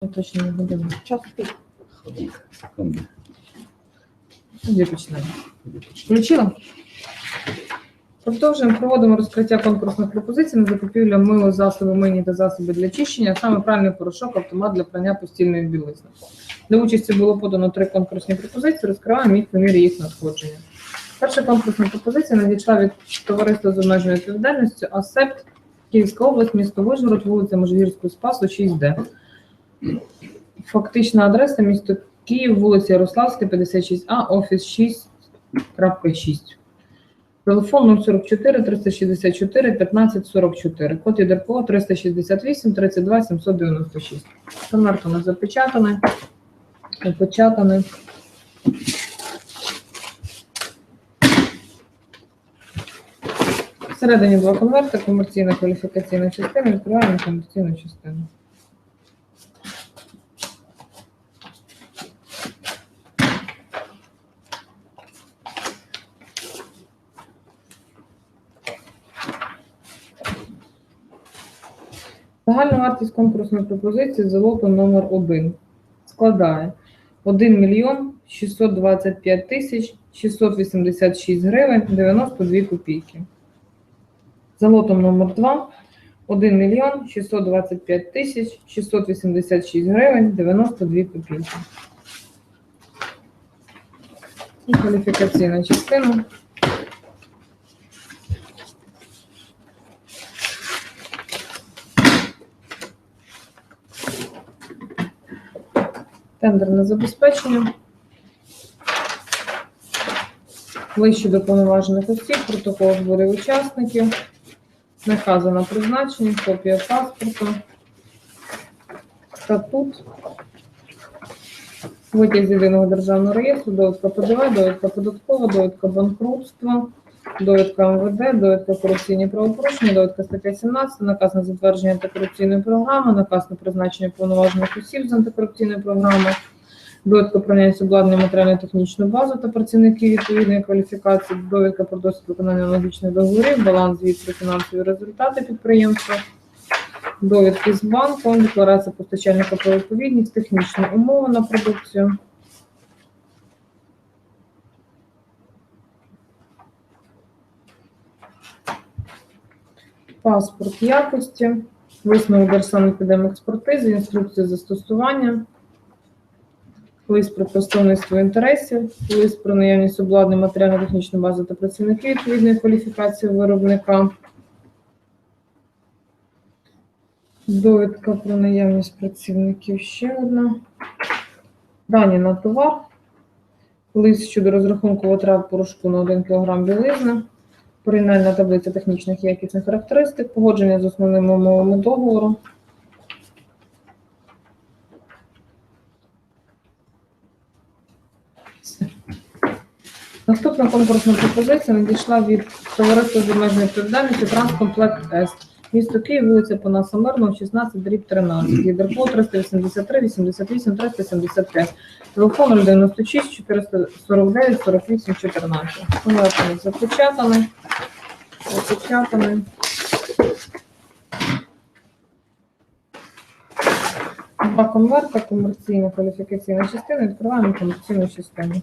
Уточнення будемо. Час Секунду. тоді почнемо. Включила? Продовжуємо, проводимо розкриття конкурсних пропозицій на закупівлю мило, засоби мині та засоби для чищення, а саме пральний порошок, автомат для прання постільної білизни. До участі було подано три конкурсні пропозиції, розкриваємо їх по мірі їх надходження. Перша конкурсна пропозиція надійшла від товариства з обмеженою відповідальністю АСЕПТ, Київська область, місто Вижгород, вулиця Можгірського Спасу, 6Д. Фактична адреса місто Київ, вулиця Ярославська, 56А, офіс 6.6. Телефон 044 364 15 44. Код ЄДРПО 368 32 796. Конверт у нас запечатаний. Опечатаний. Всередині два конверти, комерційна кваліфікаційна частина, відкриваємо комерційну частину. Загальна вартість конкурсної пропозиції за лотом номер 1 складає 1 мільйон 625 тисяч 686 гривень 92 копійки. За лотом номер 2 1 мільйон 625 тисяч 686 гривень 92 копійки. І кваліфікаційна частина. Тендерне забезпечення. Вище до повноважених осіб, протокол зборів учасників, накази на призначення, копія паспорту, статут, витяг з єдиного державного реєстру, довідка ПДВ, довідка податкова, довідка банкрутства, довідка МВД, довідка корупційні правопорушення, довідка стаття 17, наказ на затвердження антикорупційної програми, наказ на призначення повноважених осіб з антикорупційної програми, довідка про наявність обладнання матеріально-технічну базу та працівників відповідної кваліфікації, довідка про досвід виконання аналогічних договорів, баланс звіт фінансові результати підприємства, довідки з банку, декларація постачальника про відповідність, технічні умови на продукцію. Паспорт якості, висновок Держсанепідемекспертизи, інструкція застосування, лист про представництво інтересів, лист про наявність обладнання матеріально-технічної бази та працівників відповідної кваліфікації виробника, довідка про наявність працівників ще одна, дані на товар, лист щодо розрахунку витрат порошку на 1 кг білизни, порівняльна таблиця технічних і якісних характеристик, погодження з основними умовами договору, Наступна конкурсна пропозиція надійшла від товариства з обмеженою відповідальністю Транскомплект С. Місто Київ, вулиця Панаса Мирного, 16, дріб 13. Єдерпо 383, 88, 375. Телефон 096 449 48 14. Конверт запечатаний. Запечатаний. Два конверта, комерційна кваліфікаційна частина. Відкриваємо комерційну частину.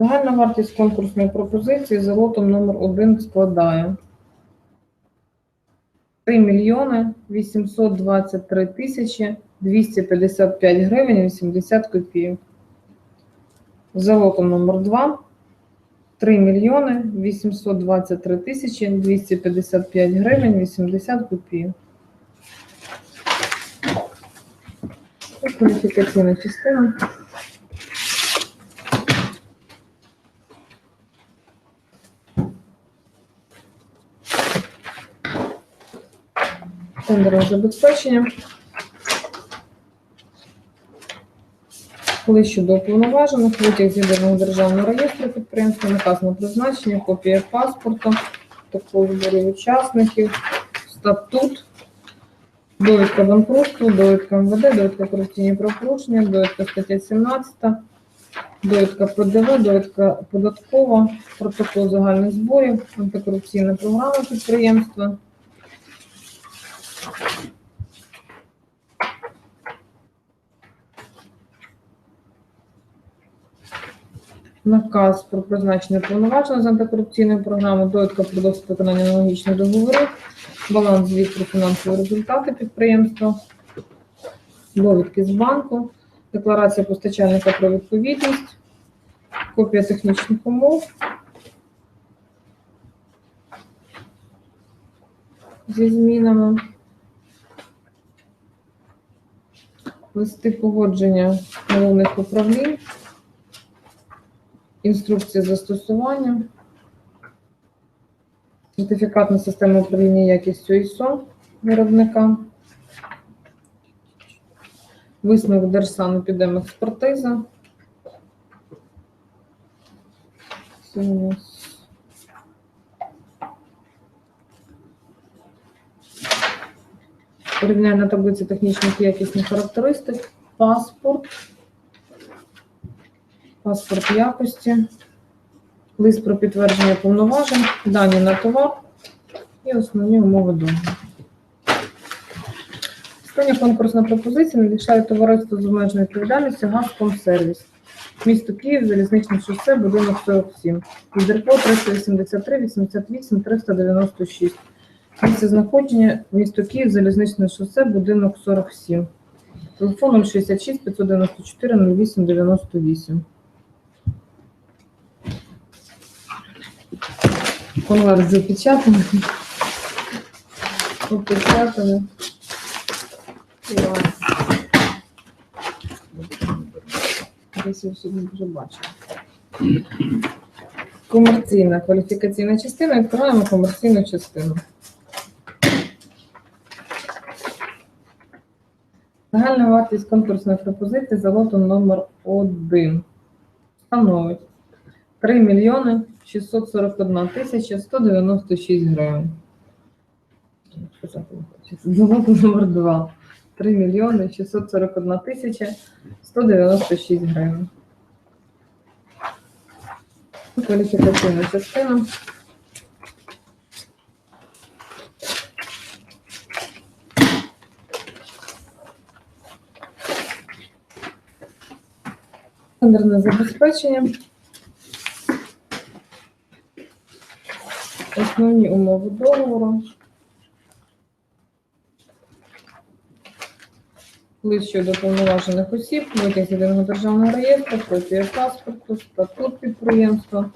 Загальна вартість конкурсної пропозиції за лотом номер 1 складає 3 мільйони 823 тисячі 255 гривень 80 копійок. За лотом номер 2 3 мільйони 823 тисячі 255 гривень 80 копійок. Кваліфікаційна частина. Тендерне забезпечення. Коли щодо уповноважених, витяг з єдиного державного реєстру підприємства, наказ на призначення, копія паспорту, також зборів учасників, статут, довідка банкрутства, довідка МВД, довідка корупційні правопорушення, довідка стаття 17, довідка ПДВ, довідка податкова, протокол загальних зборів, антикорупційна програма підприємства. Наказ про призначення повноважень з антикорупційної програми, довідка про досвід виконання аналогічних договорів, баланс звіт про фінансові результати підприємства, довідки з банку, декларація постачальника про відповідність, копія технічних умов. Зі змінами. Листи погодження головних управлінь, інструкція застосування, сертифікатна система управління якістю ISO виробника, висновок Держсанепідемекспертиза. Це у нас Порівняльна таблиця технічних якісних характеристик, паспорт, паспорт якості, лист про підтвердження повноважень, дані на товар і основні умови договору. Остання конкурсна пропозиція надійшла товариство з обмеженою відповідальністю «Газкомсервіс». Місто Київ, залізничне шосе, будинок 47. Відерко 383 88 396. Місце знаходження місто Київ, залізничне шосе, будинок 47. Телефон 066 594 08 98. Конверт запечатаний. Опечатаний. Десь я сьогодні вже бачила. Комерційна кваліфікаційна частина. Відкриваємо комерційну частину. Загальна вартість конкурсної пропозиції за лотом номер 1 становить 3 мільйони 641 тисяча 196 гривень. За лотом номер 2 3 мільйони 641 тисяча 196 гривень. Кваліфікаційна частина. Тендерне забезпечення. Основні умови договору. Лист щодо повноважених осіб, витяг єдиного державного реєстру, копія паспорту, статут підприємства.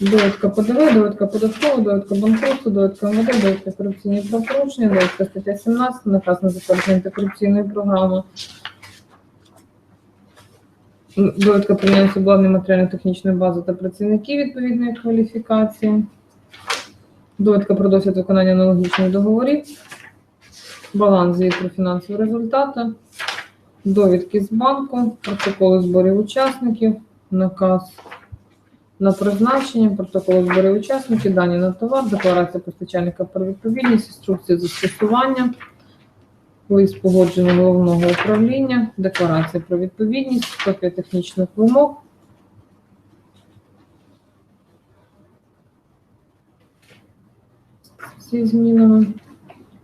Довідка ПДВ, довідка податкова, довідка банкрутства, довідка МВД, довідка корупційні правопорушення, довідка стаття 17, наказ на затвердження антикорупційної програми. Довідка про наявність обладнання матеріально-технічної бази та працівників відповідної кваліфікації. Довідка про досвід виконання аналогічних договорів. Баланс звіт про фінансові результати. Довідки з банку, протоколи зборів учасників, наказ на призначення, протоколи зборів учасників, дані на товар, декларація постачальника про відповідність, інструкція застосування, лист погодження головного управління, декларація про відповідність, копія технічних вимог. Всі змінами.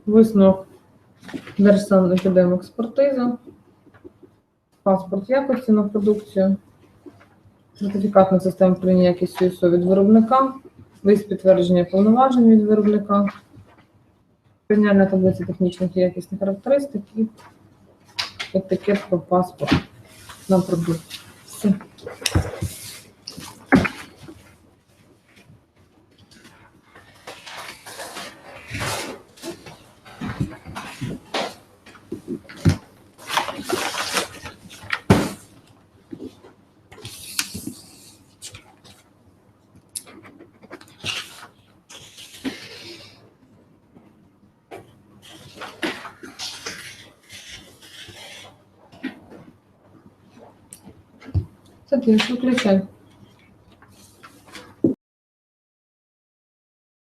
Висновок Держсанепідемекспертиза, паспорт якості на продукцію, сертифікатна система прийняття якістю ІСО від виробника, лист підтвердження повноважень від виробника, порівняльна таблиця технічних і якісних характеристик і етикетка паспорт на продукт. Все. Tadinho, estou.